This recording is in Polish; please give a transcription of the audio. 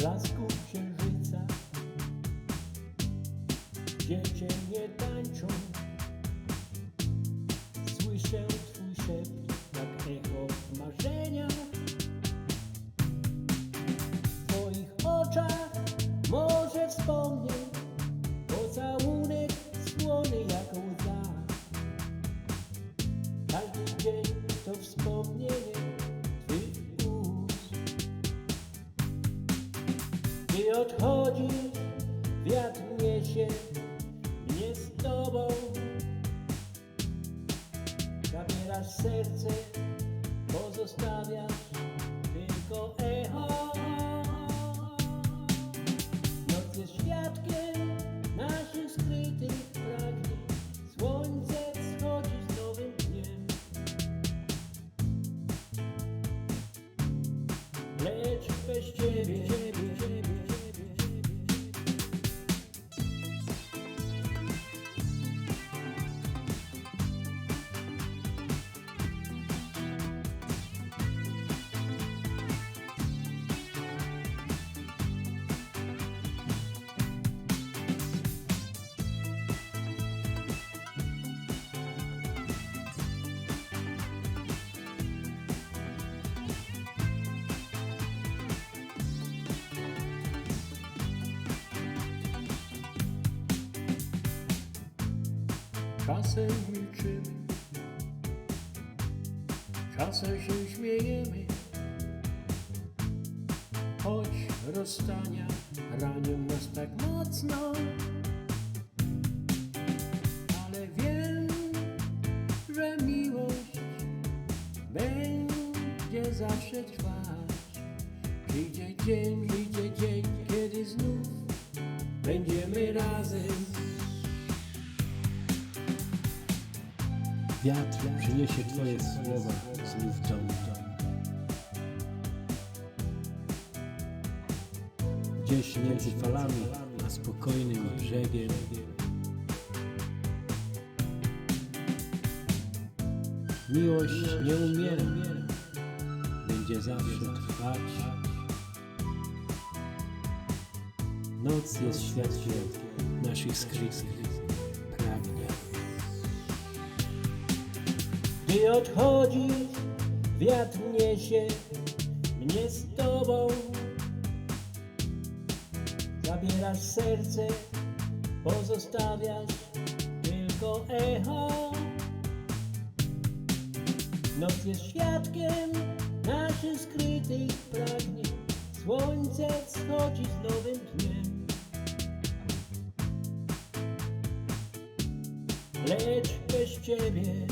blasku księżyca. Dziecię nie tańczą, Gdy odchodzisz, wiatr niesie mnie z tobą. Zabierasz serce, pozostawiasz tylko echo. Noc jest świadkiem naszych skrytych pragnień. Słońce wschodzi z nowym dniem. Lecz bez ciebie, Czasem milczymy, czasem się śmiejemy, choć rozstania ranią nas tak mocno. Ale wiem, że miłość będzie zawsze trwać. Przyjdzie dzień, przyjdzie dzień, kiedy znów będziemy razem. Wiatr przyniesie Twoje słowa znów do mnie. Gdzieś między falami, a spokojnym brzegiem Miłość nie umiera, będzie zawsze trwać. Noc jest świadkiem naszych skrytych Gdy odchodzisz, wiatr niesie mnie z tobą. Zabierasz serce, pozostawiasz tylko echo. Noc jest świadkiem naszych skrytych pragnień. Słońce wschodzi z nowym dniem. Lecz bez ciebie